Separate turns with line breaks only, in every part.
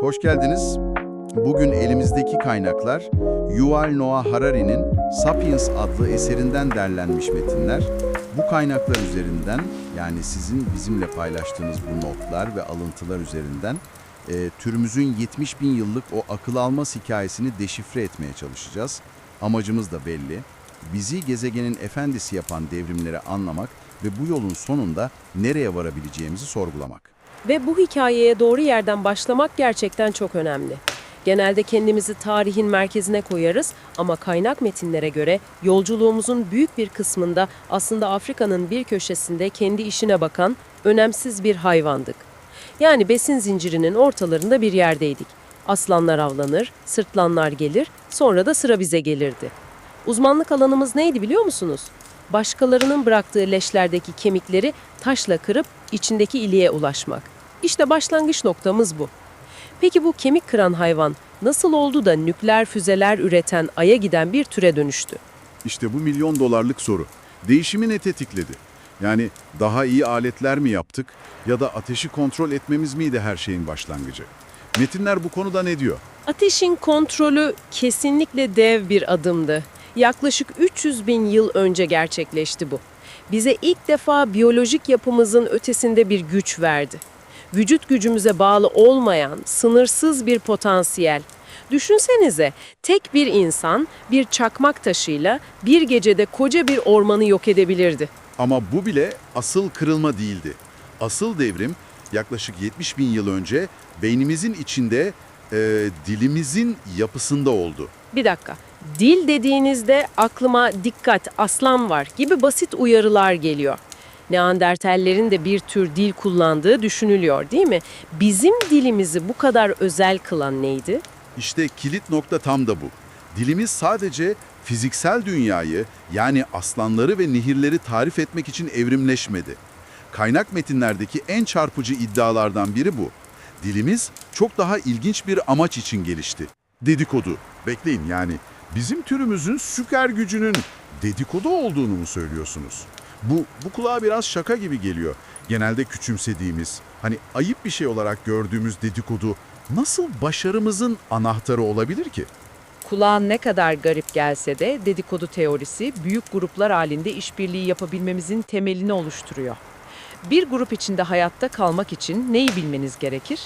Hoş geldiniz. Bugün elimizdeki kaynaklar Yuval Noah Harari'nin Sapiens adlı eserinden derlenmiş metinler. Bu kaynaklar üzerinden yani sizin bizimle paylaştığınız bu notlar ve alıntılar üzerinden e, türümüzün 70 bin yıllık o akıl almaz hikayesini deşifre etmeye çalışacağız. Amacımız da belli. Bizi gezegenin efendisi yapan devrimleri anlamak ve bu yolun sonunda nereye varabileceğimizi sorgulamak.
Ve bu hikayeye doğru yerden başlamak gerçekten çok önemli. Genelde kendimizi tarihin merkezine koyarız ama kaynak metinlere göre yolculuğumuzun büyük bir kısmında aslında Afrika'nın bir köşesinde kendi işine bakan önemsiz bir hayvandık. Yani besin zincirinin ortalarında bir yerdeydik. Aslanlar avlanır, sırtlanlar gelir, sonra da sıra bize gelirdi. Uzmanlık alanımız neydi biliyor musunuz? Başkalarının bıraktığı leşlerdeki kemikleri taşla kırıp içindeki iliğe ulaşmak. İşte başlangıç noktamız bu. Peki bu kemik kıran hayvan nasıl oldu da nükleer füzeler üreten Ay'a giden bir türe dönüştü?
İşte bu milyon dolarlık soru. Değişimi ne tetikledi? Yani daha iyi aletler mi yaptık ya da ateşi kontrol etmemiz miydi her şeyin başlangıcı? Metinler bu konuda ne diyor?
Ateşin kontrolü kesinlikle dev bir adımdı. Yaklaşık 300 bin yıl önce gerçekleşti bu. Bize ilk defa biyolojik yapımızın ötesinde bir güç verdi. Vücut gücümüze bağlı olmayan, sınırsız bir potansiyel. Düşünsenize, tek bir insan bir çakmak taşıyla bir gecede koca bir ormanı yok edebilirdi.
Ama bu bile asıl kırılma değildi. Asıl devrim yaklaşık 70 bin yıl önce beynimizin içinde e, dilimizin yapısında oldu.
Bir dakika. Dil dediğinizde aklıma dikkat, aslan var gibi basit uyarılar geliyor. Neandertallerin de bir tür dil kullandığı düşünülüyor değil mi? Bizim dilimizi bu kadar özel kılan neydi?
İşte kilit nokta tam da bu. Dilimiz sadece fiziksel dünyayı yani aslanları ve nehirleri tarif etmek için evrimleşmedi. Kaynak metinlerdeki en çarpıcı iddialardan biri bu. Dilimiz çok daha ilginç bir amaç için gelişti. Dedikodu. Bekleyin yani bizim türümüzün süper gücünün dedikodu olduğunu mu söylüyorsunuz? Bu, bu kulağa biraz şaka gibi geliyor. Genelde küçümsediğimiz, hani ayıp bir şey olarak gördüğümüz dedikodu nasıl başarımızın anahtarı olabilir ki?
Kulağın ne kadar garip gelse de dedikodu teorisi büyük gruplar halinde işbirliği yapabilmemizin temelini oluşturuyor. Bir grup içinde hayatta kalmak için neyi bilmeniz gerekir?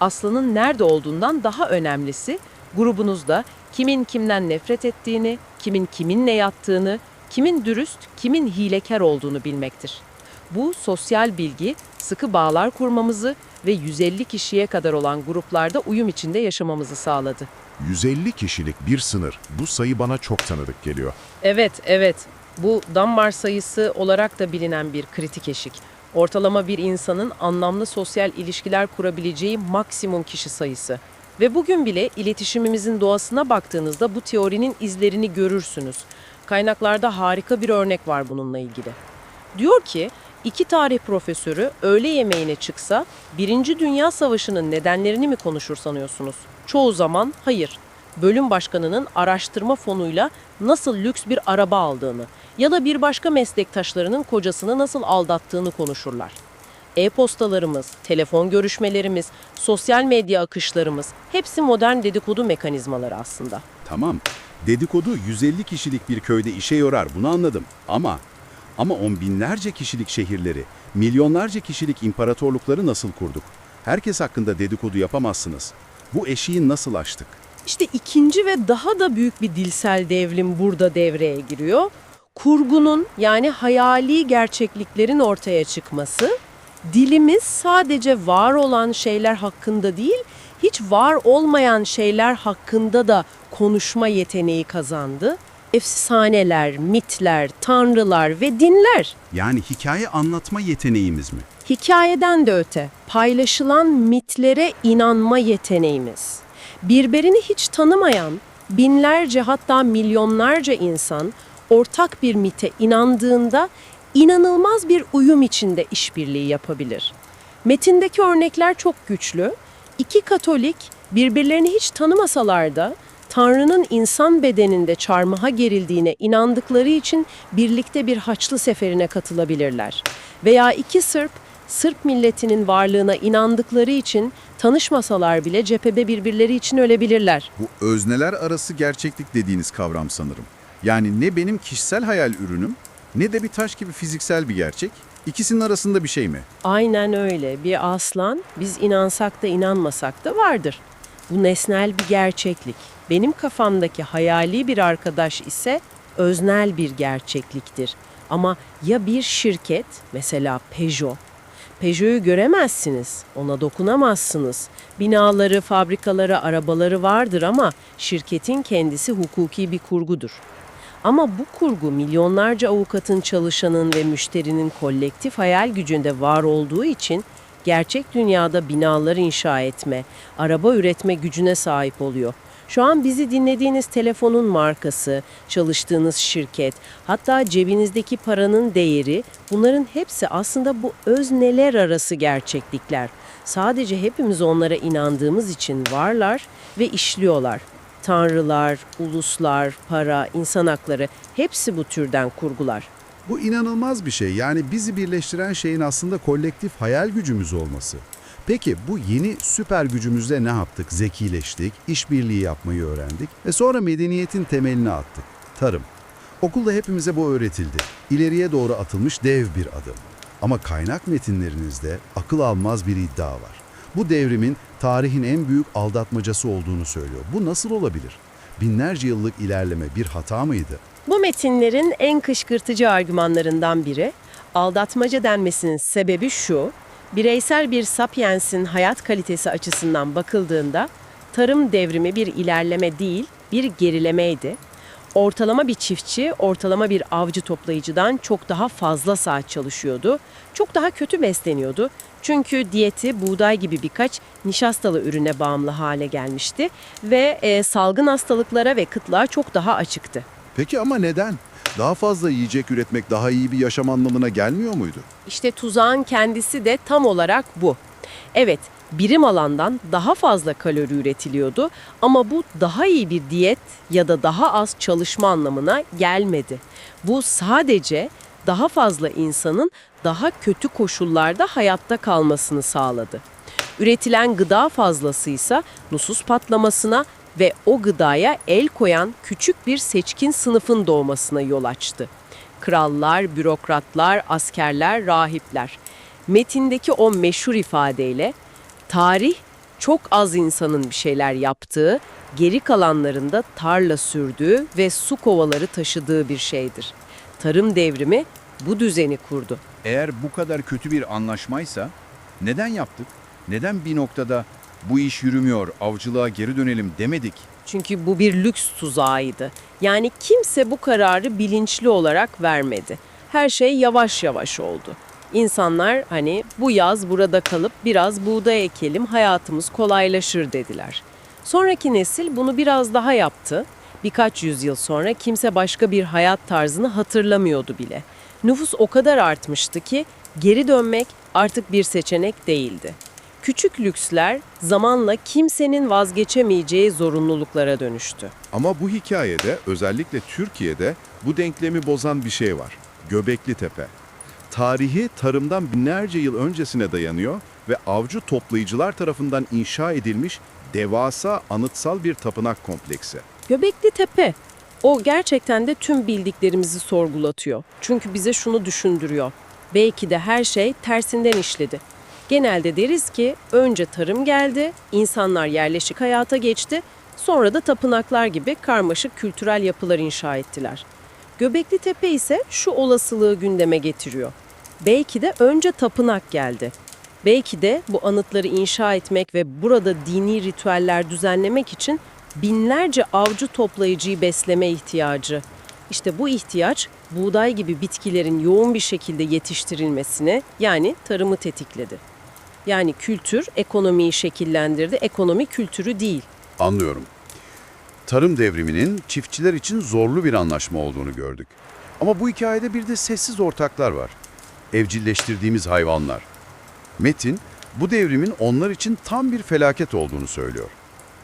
Aslanın nerede olduğundan daha önemlisi grubunuzda kimin kimden nefret ettiğini, kimin kiminle yattığını, kimin dürüst, kimin hilekar olduğunu bilmektir. Bu sosyal bilgi sıkı bağlar kurmamızı ve 150 kişiye kadar olan gruplarda uyum içinde yaşamamızı sağladı.
150 kişilik bir sınır. Bu sayı bana çok tanıdık geliyor.
Evet, evet. Bu Dunbar sayısı olarak da bilinen bir kritik eşik. Ortalama bir insanın anlamlı sosyal ilişkiler kurabileceği maksimum kişi sayısı. Ve bugün bile iletişimimizin doğasına baktığınızda bu teorinin izlerini görürsünüz. Kaynaklarda harika bir örnek var bununla ilgili. Diyor ki, iki tarih profesörü öğle yemeğine çıksa, Birinci Dünya Savaşı'nın nedenlerini mi konuşur sanıyorsunuz? Çoğu zaman hayır. Bölüm başkanının araştırma fonuyla nasıl lüks bir araba aldığını ya da bir başka meslektaşlarının kocasını nasıl aldattığını konuşurlar. E-postalarımız, telefon görüşmelerimiz, sosyal medya akışlarımız hepsi modern dedikodu mekanizmaları aslında.
Tamam. Dedikodu 150 kişilik bir köyde işe yorar bunu anladım. Ama ama on binlerce kişilik şehirleri, milyonlarca kişilik imparatorlukları nasıl kurduk? Herkes hakkında dedikodu yapamazsınız. Bu eşiği nasıl aştık?
İşte ikinci ve daha da büyük bir dilsel devrim burada devreye giriyor. Kurgunun yani hayali gerçekliklerin ortaya çıkması, dilimiz sadece var olan şeyler hakkında değil, hiç var olmayan şeyler hakkında da konuşma yeteneği kazandı. Efsaneler, mitler, tanrılar ve dinler.
Yani hikaye anlatma yeteneğimiz mi?
Hikayeden de öte, paylaşılan mitlere inanma yeteneğimiz. Birbirini hiç tanımayan binlerce hatta milyonlarca insan ortak bir mite inandığında inanılmaz bir uyum içinde işbirliği yapabilir. Metindeki örnekler çok güçlü. İki Katolik birbirlerini hiç tanımasalar da Tanrı'nın insan bedeninde çarmıha gerildiğine inandıkları için birlikte bir haçlı seferine katılabilirler. Veya iki Sırp, Sırp milletinin varlığına inandıkları için Tanışmasalar bile cephede birbirleri için ölebilirler.
Bu özneler arası gerçeklik dediğiniz kavram sanırım. Yani ne benim kişisel hayal ürünüm ne de bir taş gibi fiziksel bir gerçek. İkisinin arasında bir şey mi?
Aynen öyle. Bir aslan biz inansak da inanmasak da vardır. Bu nesnel bir gerçeklik. Benim kafamdaki hayali bir arkadaş ise öznel bir gerçekliktir. Ama ya bir şirket, mesela Peugeot, Peugeot'u göremezsiniz, ona dokunamazsınız. Binaları, fabrikaları, arabaları vardır ama şirketin kendisi hukuki bir kurgudur. Ama bu kurgu milyonlarca avukatın, çalışanın ve müşterinin kolektif hayal gücünde var olduğu için gerçek dünyada binalar inşa etme, araba üretme gücüne sahip oluyor. Şu an bizi dinlediğiniz telefonun markası, çalıştığınız şirket, hatta cebinizdeki paranın değeri bunların hepsi aslında bu özneler arası gerçeklikler. Sadece hepimiz onlara inandığımız için varlar ve işliyorlar. Tanrılar, uluslar, para, insan hakları hepsi bu türden kurgular.
Bu inanılmaz bir şey. Yani bizi birleştiren şeyin aslında kolektif hayal gücümüz olması. Peki bu yeni süper gücümüzle ne yaptık? Zekileştik, işbirliği yapmayı öğrendik ve sonra medeniyetin temelini attık. Tarım. Okulda hepimize bu öğretildi. İleriye doğru atılmış dev bir adım. Ama kaynak metinlerinizde akıl almaz bir iddia var. Bu devrimin tarihin en büyük aldatmacası olduğunu söylüyor. Bu nasıl olabilir? Binlerce yıllık ilerleme bir hata mıydı?
Bu metinlerin en kışkırtıcı argümanlarından biri, aldatmaca denmesinin sebebi şu, bireysel bir sapiensin hayat kalitesi açısından bakıldığında tarım devrimi bir ilerleme değil, bir gerilemeydi. Ortalama bir çiftçi, ortalama bir avcı toplayıcıdan çok daha fazla saat çalışıyordu. Çok daha kötü besleniyordu. Çünkü diyeti buğday gibi birkaç nişastalı ürüne bağımlı hale gelmişti ve e, salgın hastalıklara ve kıtlığa çok daha açıktı.
Peki ama neden? Daha fazla yiyecek üretmek daha iyi bir yaşam anlamına gelmiyor muydu?
İşte tuzağın kendisi de tam olarak bu. Evet, birim alandan daha fazla kalori üretiliyordu ama bu daha iyi bir diyet ya da daha az çalışma anlamına gelmedi. Bu sadece daha fazla insanın daha kötü koşullarda hayatta kalmasını sağladı. Üretilen gıda fazlasıysa nüfus patlamasına ve o gıdaya el koyan küçük bir seçkin sınıfın doğmasına yol açtı. Krallar, bürokratlar, askerler, rahipler. Metindeki o meşhur ifadeyle tarih çok az insanın bir şeyler yaptığı, geri kalanlarında tarla sürdüğü ve su kovaları taşıdığı bir şeydir. Tarım devrimi bu düzeni kurdu.
Eğer bu kadar kötü bir anlaşmaysa neden yaptık? Neden bir noktada bu iş yürümüyor, avcılığa geri dönelim demedik?
Çünkü bu bir lüks tuzağıydı. Yani kimse bu kararı bilinçli olarak vermedi. Her şey yavaş yavaş oldu. İnsanlar hani bu yaz burada kalıp biraz buğday ekelim hayatımız kolaylaşır dediler. Sonraki nesil bunu biraz daha yaptı. Birkaç yüzyıl sonra kimse başka bir hayat tarzını hatırlamıyordu bile. Nüfus o kadar artmıştı ki geri dönmek artık bir seçenek değildi. Küçük lüksler zamanla kimsenin vazgeçemeyeceği zorunluluklara dönüştü.
Ama bu hikayede özellikle Türkiye'de bu denklemi bozan bir şey var. Göbekli Tepe. Tarihi tarımdan binlerce yıl öncesine dayanıyor ve avcı toplayıcılar tarafından inşa edilmiş devasa anıtsal bir tapınak kompleksi.
Göbekli Tepe. O gerçekten de tüm bildiklerimizi sorgulatıyor. Çünkü bize şunu düşündürüyor. Belki de her şey tersinden işledi. Genelde deriz ki önce tarım geldi, insanlar yerleşik hayata geçti, sonra da tapınaklar gibi karmaşık kültürel yapılar inşa ettiler. Göbekli Tepe ise şu olasılığı gündeme getiriyor. Belki de önce tapınak geldi. Belki de bu anıtları inşa etmek ve burada dini ritüeller düzenlemek için binlerce avcı toplayıcıyı besleme ihtiyacı. İşte bu ihtiyaç buğday gibi bitkilerin yoğun bir şekilde yetiştirilmesine yani tarımı tetikledi. Yani kültür ekonomiyi şekillendirdi, ekonomi kültürü değil.
Anlıyorum. Tarım devriminin çiftçiler için zorlu bir anlaşma olduğunu gördük. Ama bu hikayede bir de sessiz ortaklar var. Evcilleştirdiğimiz hayvanlar. Metin, bu devrimin onlar için tam bir felaket olduğunu söylüyor.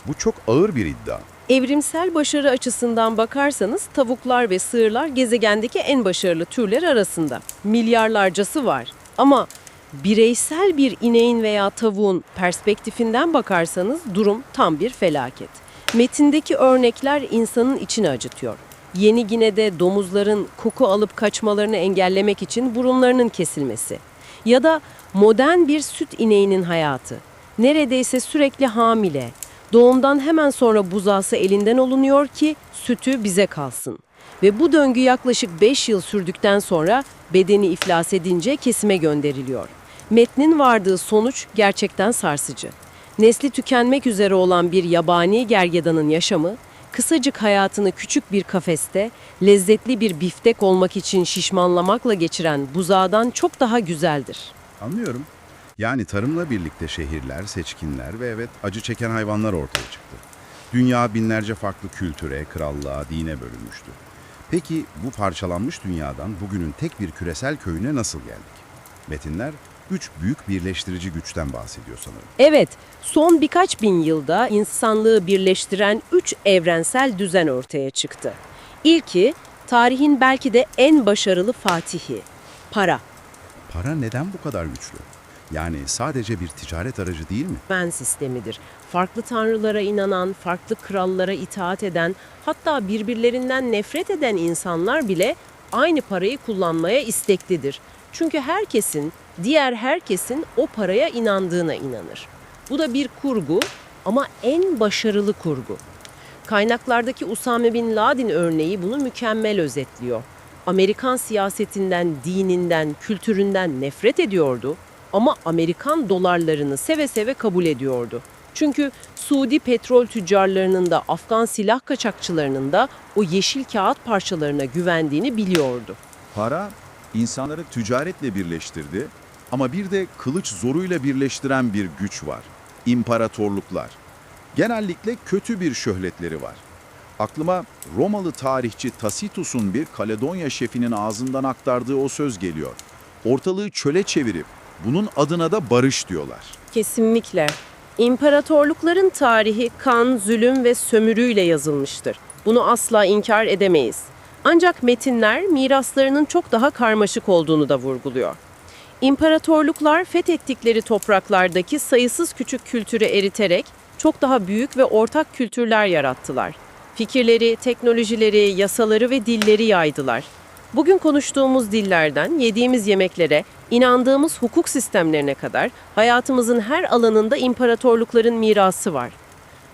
Bu çok ağır bir iddia.
Evrimsel başarı açısından bakarsanız tavuklar ve sığırlar gezegendeki en başarılı türler arasında. Milyarlarcası var. Ama Bireysel bir ineğin veya tavuğun perspektifinden bakarsanız durum tam bir felaket. Metindeki örnekler insanın içini acıtıyor. Yeni Gine'de domuzların koku alıp kaçmalarını engellemek için burunlarının kesilmesi. Ya da modern bir süt ineğinin hayatı. Neredeyse sürekli hamile. Doğumdan hemen sonra buzağısı elinden olunuyor ki sütü bize kalsın. Ve bu döngü yaklaşık 5 yıl sürdükten sonra bedeni iflas edince kesime gönderiliyor. Metnin vardığı sonuç gerçekten sarsıcı. Nesli tükenmek üzere olan bir yabani gergedanın yaşamı, kısacık hayatını küçük bir kafeste, lezzetli bir biftek olmak için şişmanlamakla geçiren buzağdan çok daha güzeldir.
Anlıyorum. Yani tarımla birlikte şehirler, seçkinler ve evet acı çeken hayvanlar ortaya çıktı. Dünya binlerce farklı kültüre, krallığa, dine bölünmüştü. Peki bu parçalanmış dünyadan bugünün tek bir küresel köyüne nasıl geldik? Metinler üç büyük birleştirici güçten bahsediyor sanırım.
Evet, son birkaç bin yılda insanlığı birleştiren üç evrensel düzen ortaya çıktı. İlki, tarihin belki de en başarılı fatihi, para.
Para neden bu kadar güçlü? Yani sadece bir ticaret aracı değil mi?
güven sistemidir. Farklı tanrılara inanan, farklı krallara itaat eden, hatta birbirlerinden nefret eden insanlar bile aynı parayı kullanmaya isteklidir. Çünkü herkesin, diğer herkesin o paraya inandığına inanır. Bu da bir kurgu ama en başarılı kurgu. Kaynaklardaki Usame Bin Laden örneği bunu mükemmel özetliyor. Amerikan siyasetinden, dininden, kültüründen nefret ediyordu ama Amerikan dolarlarını seve seve kabul ediyordu. Çünkü Suudi petrol tüccarlarının da Afgan silah kaçakçılarının da o yeşil kağıt parçalarına güvendiğini biliyordu.
Para insanları ticaretle birleştirdi ama bir de kılıç zoruyla birleştiren bir güç var. İmparatorluklar. Genellikle kötü bir şöhletleri var. Aklıma Romalı tarihçi Tacitus'un bir Kaledonya şefinin ağzından aktardığı o söz geliyor. Ortalığı çöle çevirip bunun adına da barış diyorlar.
Kesinlikle. İmparatorlukların tarihi kan, zulüm ve sömürüyle yazılmıştır. Bunu asla inkar edemeyiz. Ancak metinler miraslarının çok daha karmaşık olduğunu da vurguluyor. İmparatorluklar fethettikleri topraklardaki sayısız küçük kültürü eriterek çok daha büyük ve ortak kültürler yarattılar. Fikirleri, teknolojileri, yasaları ve dilleri yaydılar. Bugün konuştuğumuz dillerden yediğimiz yemeklere, inandığımız hukuk sistemlerine kadar hayatımızın her alanında imparatorlukların mirası var.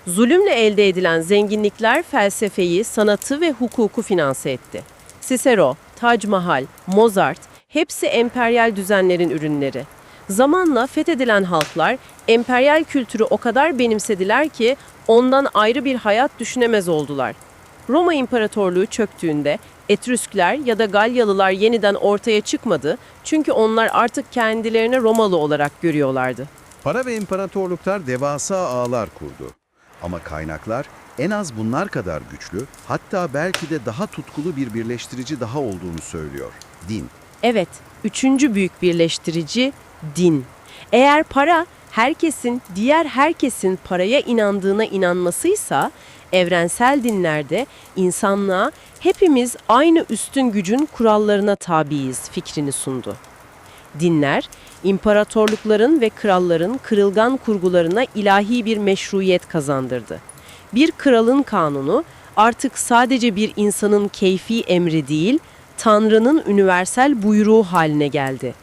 Zulümle elde edilen zenginlikler felsefeyi, sanatı ve hukuku finanse etti. Cicero, Tac Mahal, Mozart hepsi emperyal düzenlerin ürünleri. Zamanla fethedilen halklar emperyal kültürü o kadar benimsediler ki ondan ayrı bir hayat düşünemez oldular. Roma İmparatorluğu çöktüğünde Etrüskler ya da Galyalılar yeniden ortaya çıkmadı çünkü onlar artık kendilerini Romalı olarak görüyorlardı.
Para ve imparatorluklar devasa ağlar kurdu. Ama kaynaklar en az bunlar kadar güçlü, hatta belki de daha tutkulu bir birleştirici daha olduğunu söylüyor. Din.
Evet, üçüncü büyük birleştirici din. Eğer para herkesin, diğer herkesin paraya inandığına inanmasıysa, evrensel dinlerde insanlığa hepimiz aynı üstün gücün kurallarına tabiiz fikrini sundu. Dinler, imparatorlukların ve kralların kırılgan kurgularına ilahi bir meşruiyet kazandırdı. Bir kralın kanunu artık sadece bir insanın keyfi emri değil, Tanrı'nın üniversel buyruğu haline geldi.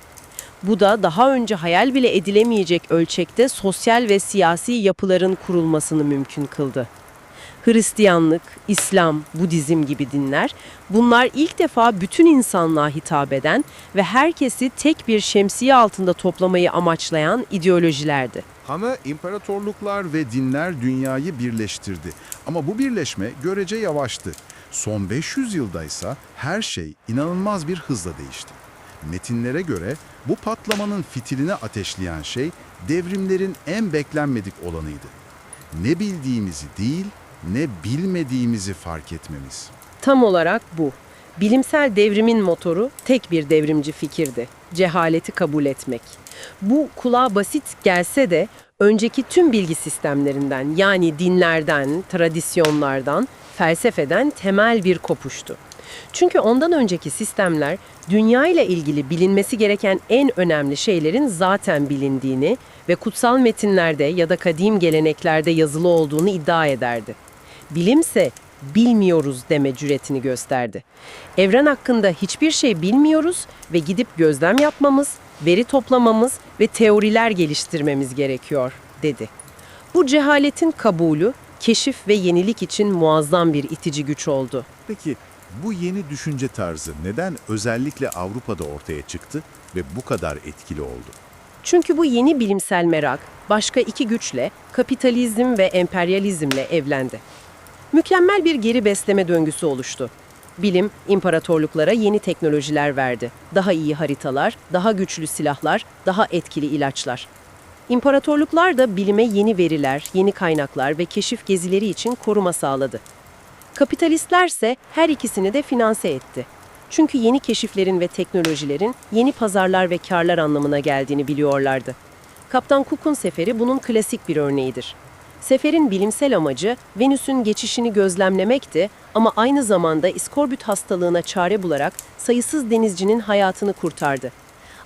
Bu da daha önce hayal bile edilemeyecek ölçekte sosyal ve siyasi yapıların kurulmasını mümkün kıldı. Hristiyanlık, İslam, Budizm gibi dinler, bunlar ilk defa bütün insanlığa hitap eden ve herkesi tek bir şemsiye altında toplamayı amaçlayan ideolojilerdi.
Ama imparatorluklar ve dinler dünyayı birleştirdi. Ama bu birleşme görece yavaştı. Son 500 yılda ise her şey inanılmaz bir hızla değişti. Metinlere göre bu patlamanın fitilini ateşleyen şey devrimlerin en beklenmedik olanıydı. Ne bildiğimizi değil, ne bilmediğimizi fark etmemiz.
Tam olarak bu. Bilimsel devrimin motoru tek bir devrimci fikirdi. Cehaleti kabul etmek. Bu kulağa basit gelse de önceki tüm bilgi sistemlerinden yani dinlerden, tradisyonlardan, felsefeden temel bir kopuştu. Çünkü ondan önceki sistemler dünya ile ilgili bilinmesi gereken en önemli şeylerin zaten bilindiğini ve kutsal metinlerde ya da kadim geleneklerde yazılı olduğunu iddia ederdi. Bilimse bilmiyoruz deme cüretini gösterdi. Evren hakkında hiçbir şey bilmiyoruz ve gidip gözlem yapmamız, veri toplamamız ve teoriler geliştirmemiz gerekiyor, dedi. Bu cehaletin kabulü, keşif ve yenilik için muazzam bir itici güç oldu.
Peki bu yeni düşünce tarzı neden özellikle Avrupa'da ortaya çıktı ve bu kadar etkili oldu?
Çünkü bu yeni bilimsel merak başka iki güçle, kapitalizm ve emperyalizmle evlendi. Mükemmel bir geri besleme döngüsü oluştu. Bilim, imparatorluklara yeni teknolojiler verdi. Daha iyi haritalar, daha güçlü silahlar, daha etkili ilaçlar. İmparatorluklar da bilime yeni veriler, yeni kaynaklar ve keşif gezileri için koruma sağladı. Kapitalistlerse her ikisini de finanse etti. Çünkü yeni keşiflerin ve teknolojilerin yeni pazarlar ve karlar anlamına geldiğini biliyorlardı. Kaptan Cook'un seferi bunun klasik bir örneğidir. Seferin bilimsel amacı Venüs'ün geçişini gözlemlemekti ama aynı zamanda iskorbüt hastalığına çare bularak sayısız denizcinin hayatını kurtardı.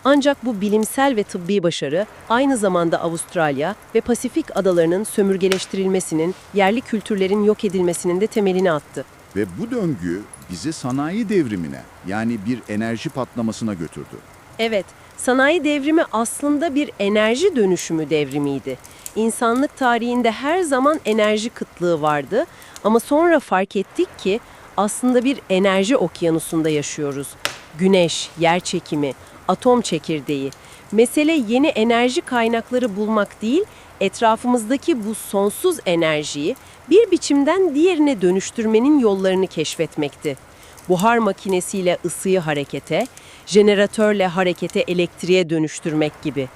Ancak bu bilimsel ve tıbbi başarı aynı zamanda Avustralya ve Pasifik adalarının sömürgeleştirilmesinin, yerli kültürlerin yok edilmesinin de temelini attı.
Ve bu döngü bizi sanayi devrimine yani bir enerji patlamasına götürdü.
Evet, sanayi devrimi aslında bir enerji dönüşümü devrimiydi. İnsanlık tarihinde her zaman enerji kıtlığı vardı ama sonra fark ettik ki aslında bir enerji okyanusunda yaşıyoruz. Güneş, yer çekimi, atom çekirdeği. Mesele yeni enerji kaynakları bulmak değil, etrafımızdaki bu sonsuz enerjiyi bir biçimden diğerine dönüştürmenin yollarını keşfetmekti. Buhar makinesiyle ısıyı harekete, jeneratörle harekete elektriğe dönüştürmek gibi.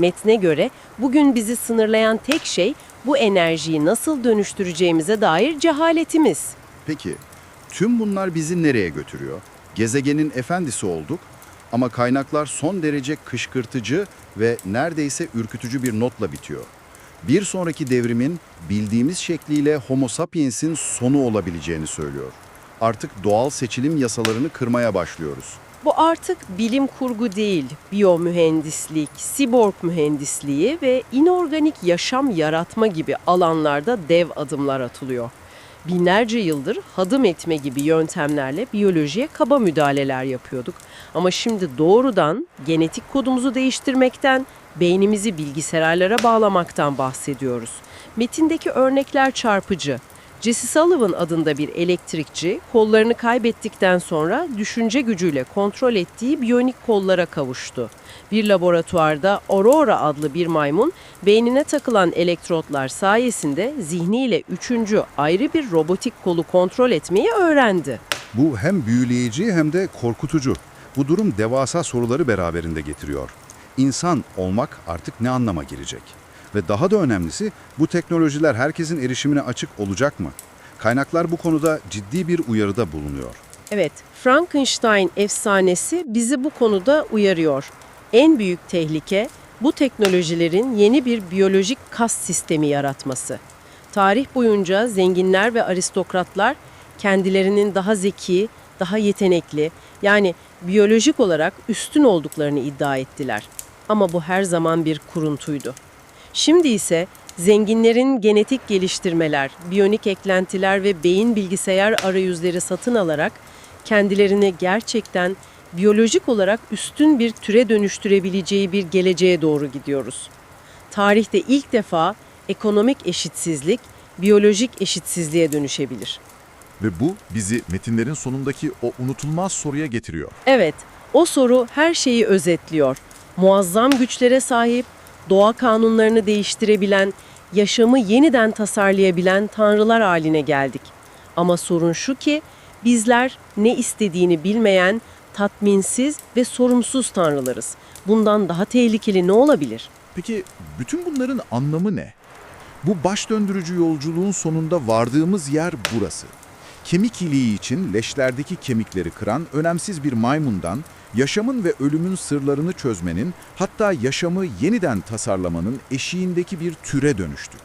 Metne göre bugün bizi sınırlayan tek şey bu enerjiyi nasıl dönüştüreceğimize dair cehaletimiz.
Peki tüm bunlar bizi nereye götürüyor? Gezegenin efendisi olduk ama kaynaklar son derece kışkırtıcı ve neredeyse ürkütücü bir notla bitiyor. Bir sonraki devrimin bildiğimiz şekliyle Homo sapiens'in sonu olabileceğini söylüyor. Artık doğal seçilim yasalarını kırmaya başlıyoruz.
Bu artık bilim kurgu değil, biyomühendislik, siborg mühendisliği ve inorganik yaşam yaratma gibi alanlarda dev adımlar atılıyor. Binlerce yıldır hadım etme gibi yöntemlerle biyolojiye kaba müdahaleler yapıyorduk. Ama şimdi doğrudan genetik kodumuzu değiştirmekten, beynimizi bilgisayarlara bağlamaktan bahsediyoruz. Metindeki örnekler çarpıcı. Jesse Sullivan adında bir elektrikçi kollarını kaybettikten sonra düşünce gücüyle kontrol ettiği biyonik kollara kavuştu. Bir laboratuvarda Aurora adlı bir maymun beynine takılan elektrotlar sayesinde zihniyle üçüncü ayrı bir robotik kolu kontrol etmeyi öğrendi.
Bu hem büyüleyici hem de korkutucu. Bu durum devasa soruları beraberinde getiriyor. İnsan olmak artık ne anlama girecek? Ve daha da önemlisi bu teknolojiler herkesin erişimine açık olacak mı? Kaynaklar bu konuda ciddi bir uyarıda bulunuyor.
Evet, Frankenstein efsanesi bizi bu konuda uyarıyor. En büyük tehlike bu teknolojilerin yeni bir biyolojik kas sistemi yaratması. Tarih boyunca zenginler ve aristokratlar kendilerinin daha zeki, daha yetenekli, yani biyolojik olarak üstün olduklarını iddia ettiler. Ama bu her zaman bir kuruntuydu. Şimdi ise zenginlerin genetik geliştirmeler, biyonik eklentiler ve beyin bilgisayar arayüzleri satın alarak kendilerini gerçekten biyolojik olarak üstün bir türe dönüştürebileceği bir geleceğe doğru gidiyoruz. Tarihte ilk defa ekonomik eşitsizlik biyolojik eşitsizliğe dönüşebilir.
Ve bu bizi metinlerin sonundaki o unutulmaz soruya getiriyor.
Evet, o soru her şeyi özetliyor. Muazzam güçlere sahip, doğa kanunlarını değiştirebilen, yaşamı yeniden tasarlayabilen tanrılar haline geldik. Ama sorun şu ki bizler ne istediğini bilmeyen, tatminsiz ve sorumsuz tanrılarız. Bundan daha tehlikeli ne olabilir?
Peki bütün bunların anlamı ne? Bu baş döndürücü yolculuğun sonunda vardığımız yer burası. Kemik iliği için leşlerdeki kemikleri kıran önemsiz bir maymundan yaşamın ve ölümün sırlarını çözmenin, hatta yaşamı yeniden tasarlamanın eşiğindeki bir türe dönüştük.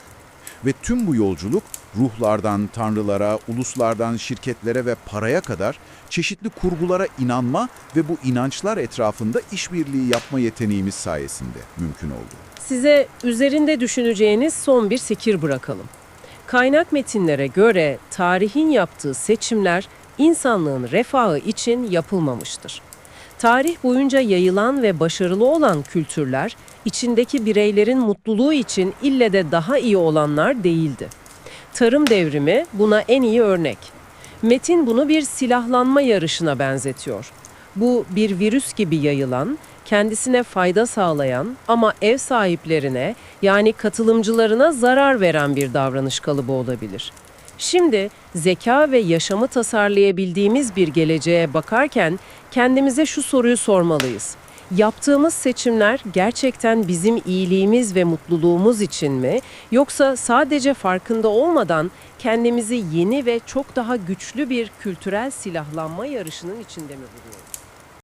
Ve tüm bu yolculuk ruhlardan tanrılara, uluslardan şirketlere ve paraya kadar çeşitli kurgulara inanma ve bu inançlar etrafında işbirliği yapma yeteneğimiz sayesinde mümkün oldu.
Size üzerinde düşüneceğiniz son bir fikir bırakalım. Kaynak metinlere göre tarihin yaptığı seçimler insanlığın refahı için yapılmamıştır. Tarih boyunca yayılan ve başarılı olan kültürler, içindeki bireylerin mutluluğu için ille de daha iyi olanlar değildi. Tarım devrimi buna en iyi örnek. Metin bunu bir silahlanma yarışına benzetiyor. Bu bir virüs gibi yayılan, kendisine fayda sağlayan ama ev sahiplerine yani katılımcılarına zarar veren bir davranış kalıbı olabilir. Şimdi zeka ve yaşamı tasarlayabildiğimiz bir geleceğe bakarken kendimize şu soruyu sormalıyız. Yaptığımız seçimler gerçekten bizim iyiliğimiz ve mutluluğumuz için mi yoksa sadece farkında olmadan kendimizi yeni ve çok daha güçlü bir kültürel silahlanma yarışının içinde mi buluyoruz?